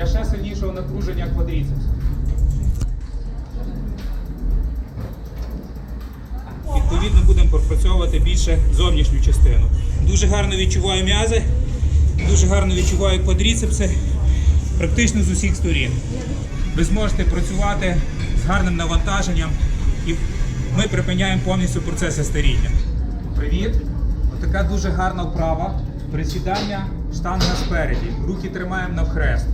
для ще сильнішого напруження квадріцепс. Відповідно, будемо пропрацьовувати більше зовнішню частину. Дуже гарно відчуваю м'язи, дуже гарно відчуваю квадріцепси, практично з усіх сторін. Ви зможете працювати з гарним навантаженням і ми припиняємо повністю процеси старіння. Привіт! Отака дуже гарна вправа. Присідання штанга спереді. Руки тримаємо навхрест.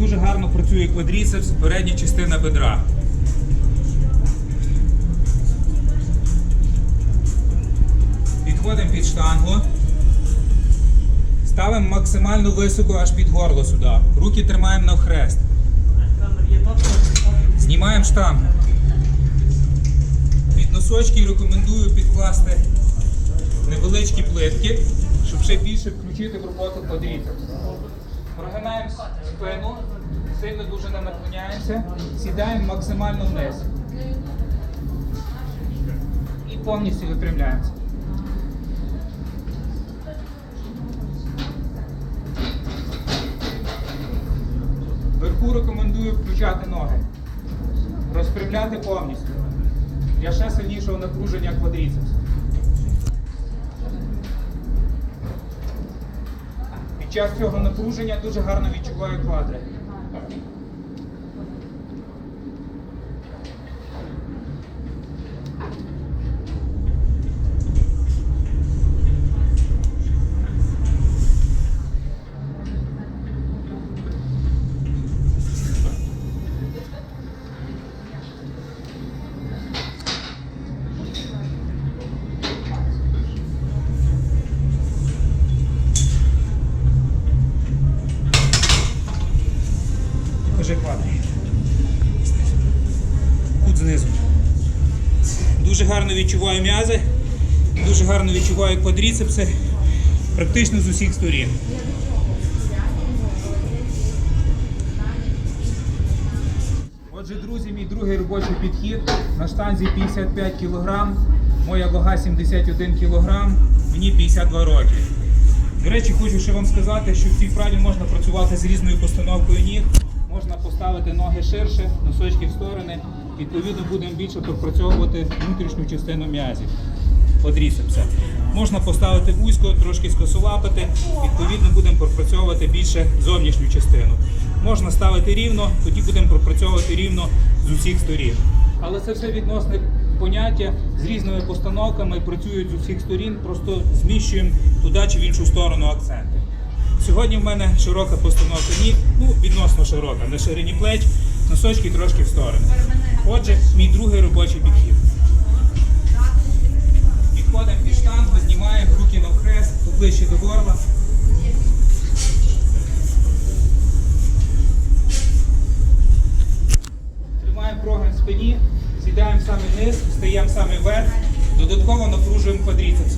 Дуже гарно працює квадріцепс, передня частина бедра. Підходимо під штангу. Ставимо максимально високо аж під горло сюди. Руки тримаємо навхрест. Знімаємо штангу. Під носочки рекомендую підкласти невеличкі плитки, щоб ще більше включити в роботу квадріцепс. Прогинаємо спину, сильно дуже не наклоняємося, сідаємо максимально вниз. І повністю випрямляємося. Вверху рекомендую включати ноги. Розпрямляти повністю. Для ще сильнішого напруження квадріцепс. Час цього напруження дуже гарно відчуваю квадри. Кут знизу. Дуже гарно відчуваю м'язи, дуже гарно відчуваю квадріцепси, практично з усіх сторін. Отже, друзі, мій другий робочий підхід на штанзі 55 кг, моя вага 71 кг, мені 52 роки. До речі, хочу ще вам сказати, що в цій вправі можна працювати з різною постановкою ніг. Можна поставити ноги ширше, носочки в сторони. Відповідно, будемо більше пропрацьовувати внутрішню частину м'язів. Подрісипся. Можна поставити вузько, трошки скосолапити. Відповідно, будемо пропрацьовувати більше зовнішню частину. Можна ставити рівно, тоді будемо пропрацьовувати рівно з усіх сторін. Але це все відносне поняття з різними постановками, працюють з усіх сторін, просто зміщуємо туди чи в іншу сторону акценти. Сьогодні в мене широка постановка ніг, ну відносно широка, на ширині плеч, носочки трошки в сторони. Отже, мій другий робочий підхід. Підходимо під штангу, знімаємо руки навхрест, поближче до горла. Тримаємо прогин в спині, сідаємо саме вниз, встаємо саме вверх, додатково напружуємо квадріцепс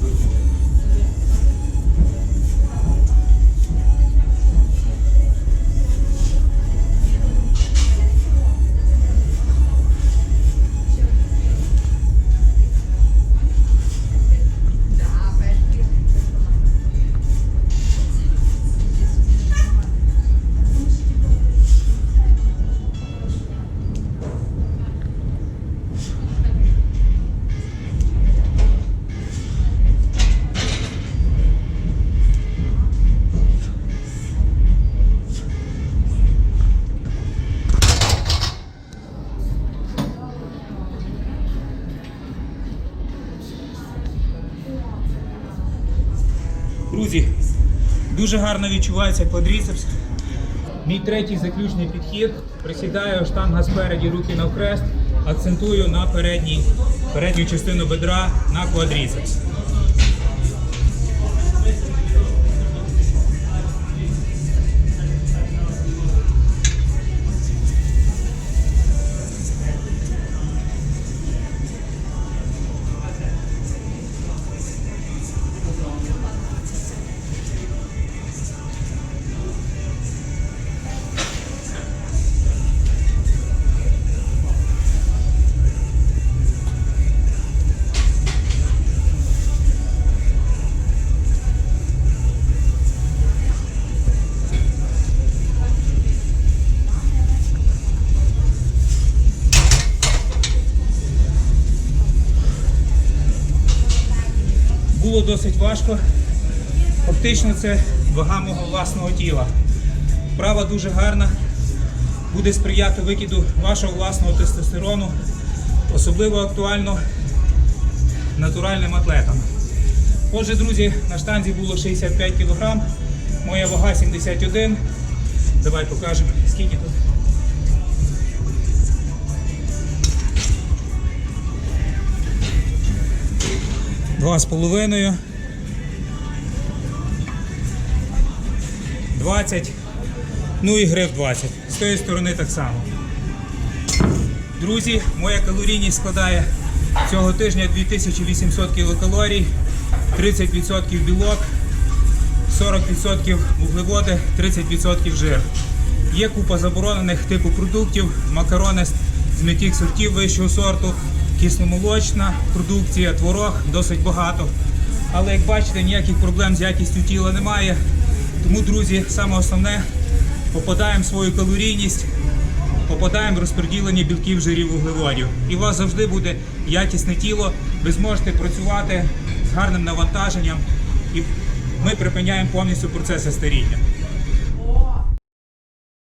Друзі, дуже гарно відчувається квадріцепс. Мій третій заключний підхід. Присідаю штанга спереді, руки навкрест, акцентую на передній, передню частину бедра на квадріцепс. Було досить важко. Фактично це вага мого власного тіла. Вправа дуже гарна, буде сприяти викиду вашого власного тестостерону, особливо актуально натуральним атлетам. Отже, друзі, на штанзі було 65 кг, моя вага 71. Давай покажемо, скільки тут. Два з половиною. 20. Ну і гриф 20. З тої сторони так само. Друзі, моя калорійність складає цього тижня 2800 кілокалорій, 30% білок, 40% вуглеводи, 30% жир. Є купа заборонених типу продуктів, макарони з м'яких сортів вищого сорту, кисломолочна продукція, творог досить багато. Але як бачите, ніяких проблем з якістю тіла немає. Тому, друзі, саме основне попадаємо в свою калорійність, попадаємо в розподілення білків, жирів, вуглеводів. І у вас завжди буде якісне тіло, ви зможете працювати з гарним навантаженням і ми припиняємо повністю процеси старіння.